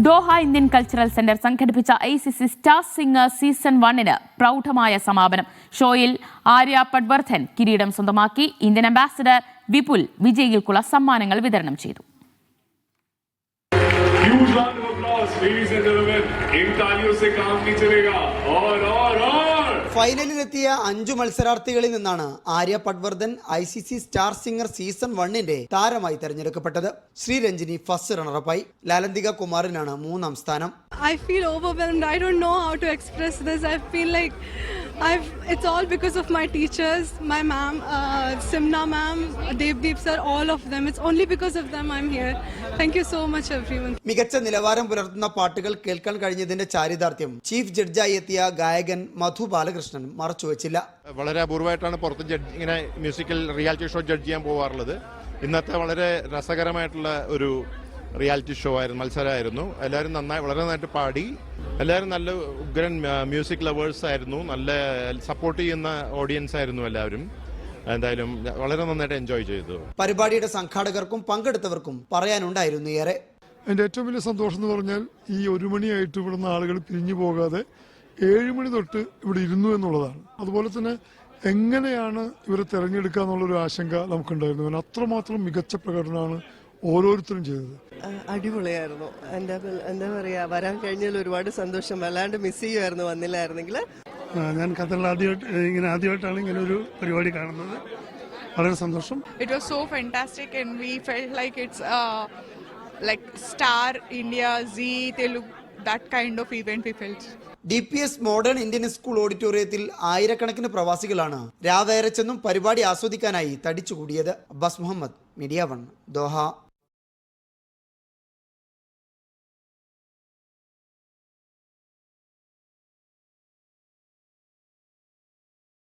Doha Indian cultural centre സംഘടിപ്പിച്ച I C C star singer season വണ്ണിന് പ്രൗഢമായ സമാപനം ഷോയിൽ ആര്യ പട്വർദ്ധൻ കിരീടം സ്വന്തമാക്കി ഇന്ത്യൻ അംബാസഡർ വിപുൽ വിജയികൾക്കുള്ള സമ്മാനങ്ങൾ വിതരണം ചെയ്തു Huge round of applause, ladies and gentlemen. इन तालियों से काम नहीं चलेगा और और और ഫൈനലിലെത്തിയ അഞ്ചു മത്സരാർത്ഥികളിൽ നിന്നാണ് Arya Patwardhan I C C star singer season വണ്ണിന്റെ താരമായി തെരഞ്ഞെടുക്കപ്പെട്ടത്. ശ്രീരഞ്ജിനി ഫസ്റ്റ് റണ്ണറപ്പായി ലാലന്തിക കുമാറിനാണ് മൂന്നാം സ്ഥാനം. I feel overwhelmed I don't know how to express this I feel like I've. It's all because of my teachers, my ma'am, uh, Simna ma'am, Devdeep sir, all of them. It's only because of them I'm here. Thank you so much, everyone. മികച്ച നിലവാരം പുലർത്തുന്ന പാട്ടുകൾ കേൾക്കാൻ കഴിഞ്ഞതിന്റെ ചാരിതാർത്ഥ്യം chief ജഡ്ജായി എത്തിയ ഗായകൻ മധു ബാലകൃഷ്ണൻ മറച്ചുവെച്ചില്ല വളരെ അപൂർവമായിട്ടാണ് പുറത്ത് ജഡ്ജ് ഇങ്ങനെ മ്യൂസിക്കൽ റിയാലിറ്റി ഷോ ജഡ്ജ് ചെയ്യാൻ പോകാറുള്ളത് ഇന്നത്തെ വളരെ രസകരമായിട്ടുള്ള ഒരു റിയാലിറ്റി ഷോ ആയിരുന്നു മത്സരമായിരുന്നു. എല്ലാവരും നന്നായി വളരെ നന്നായിട്ട് പാടി. എല്ലാവരും നല്ല ഉഗ്രൻ മ്യൂസിക് ലവേഴ്സ് ആയിരുന്നു. നല്ല സപ്പോർട്ട് ചെയ്യുന്ന ഓഡിയൻസ് ആയിരുന്നു എല്ലാവരും. എന്തായാലും വളരെ നന്നായിട്ട് എൻജോയ് ചെയ്തു. പരിപാടിയുടെ സംഘാടകർക്കും പങ്കെടുത്തവർക്കും പറയാനുണ്ടായിരുന്നു ഏറെ. എന്റെ ഏറ്റവും വലിയ സന്തോഷം എന്ന് പറഞ്ഞാൽ ഈ ഒരു മണിയായിട്ട് ഇവിടുന്ന് ആളുകൾ പിരിഞ്ഞു പോകാതെ ഏഴ് മണി തൊട്ട് ഇവിടെ ഇരുന്നു എന്നുള്ളതാണ്. അതുപോലെ തന്നെ എങ്ങനെയാണ് ഇവരെ തിരഞ്ഞെടുക്കുക എന്നുള്ളൊരു ആശങ്ക നമുക്കുണ്ടായിരുന്നു. അത്രമാത്രം മികച്ച പ്രകടനമാണ് ഓരോരുത്തരും ചെയ്തത്. അടിപൊളിയായിരുന്നു. എന്താ എന്താ പറയാ വരാൻ കഴിഞ്ഞതിൽ ഒരുപാട് സന്തോഷം. വല്ലാണ്ട് മിസ് ചെയ്യുമായിരുന്നു വന്നില്ലായിരുന്നെങ്കിൽ. ഞാൻ ഖത്തറിൽ ആദ്യമായിട്ട് ഇങ്ങനെ ആദ്യമായിട്ടാണ് ഇങ്ങനെ ഒരു പരിപാടി കാണുന്നത്. വളരെ സന്തോഷം. It was so fantastic and we felt like it's uh, star India C z that kind of event we felt felt. D P S modern Indian school ഓഡിറ്റോറിയത്തിൽ ആയിരക്കണക്കിന് പ്രവാസികളാണ് രാവേറെ ചെന്നും പരിപാടി ആസ്വദിക്കാനായി തടിച്ചുകൂടിയത് Abbas Muhammad media one Doha.